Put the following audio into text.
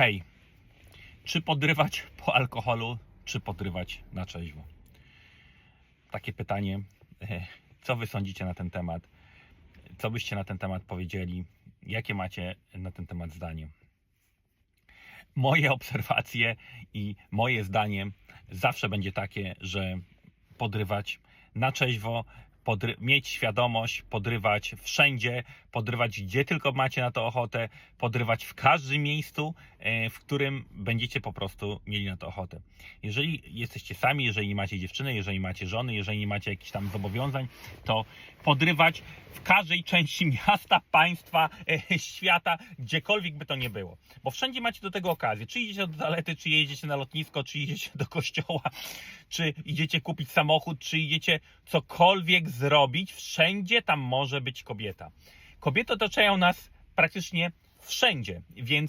Hej, czy podrywać po alkoholu, czy podrywać na trzeźwo? Takie pytanie. E, Co wy sądzicie na ten temat? Co byście na ten temat powiedzieli? Jakie macie na ten temat zdanie? Moje obserwacje i moje zdanie zawsze będzie takie, że podrywać na trzeźwo, mieć świadomość, podrywać wszędzie, podrywać gdzie tylko macie na to ochotę, podrywać w każdym miejscu, e, w którym będziecie po prostu mieli na to ochotę. Jeżeli jesteście sami, jeżeli macie dziewczyny, jeżeli macie żony, jeżeli nie macie jakichś tam zobowiązań, to podrywać w każdej części miasta, państwa, e, świata, gdziekolwiek by to nie było. Bo wszędzie macie do tego okazję. Czy idziecie do toalety, czy jedziecie na lotnisko, czy idziecie do kościoła, czy idziecie kupić samochód, czy idziecie cokolwiek zrobić, wszędzie tam może być kobieta. Kobiety otaczają nas praktycznie wszędzie, więc